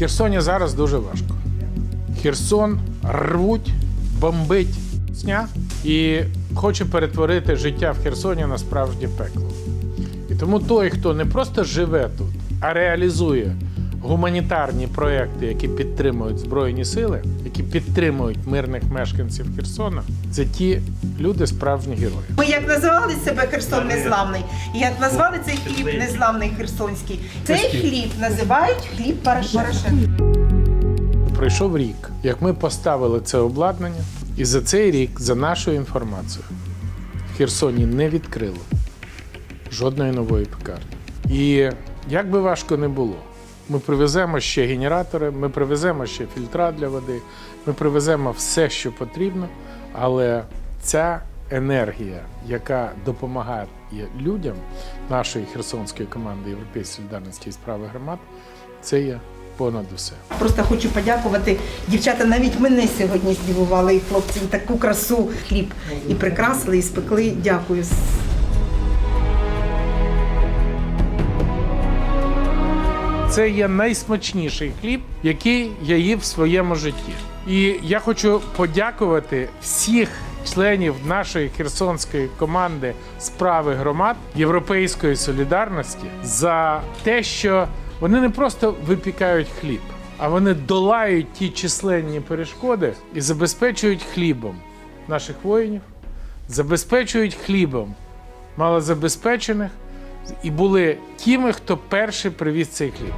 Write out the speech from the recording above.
Херсоні зараз дуже важко. Херсон рвуть, бомбить сня і хоче перетворити життя в Херсоні на справжнє пекло. І тому той, хто не просто живе тут, а реалізує гуманітарні проекти, які підтримують Збройні сили, які підтримують мирних мешканців Херсона, це ті люди справжні герої. Ми як називали себе Херсон Незламний, і як назвали цей хліб Незламний Херсонський. Цей хліб називають хліб Порошенка. Пройшов рік, як ми поставили це обладнання, і за цей рік, за нашою інформацією, в Херсоні не відкрили жодної нової пекарні. І як би важко не було, ми привеземо ще генератори, ми привеземо ще фільтра для води, ми привеземо все, що потрібно, але ця енергія, яка допомагає людям нашої херсонської команди Європейської солідарності і справи громад, це є понад усе. Просто хочу подякувати. Дівчата навіть мене сьогодні здивували, і хлопці таку красу хліб і прикрасили, і спекли. Дякую. Це є найсмачніший хліб, який я їв в своєму житті. І я хочу подякувати всіх членів нашої херсонської команди справи громад Європейської солідарності за те, що вони не просто випікають хліб, а вони долають ті численні перешкоди і забезпечують хлібом наших воїнів, забезпечують хлібом малозабезпечених і були тими, хто перший привіз цей хліб.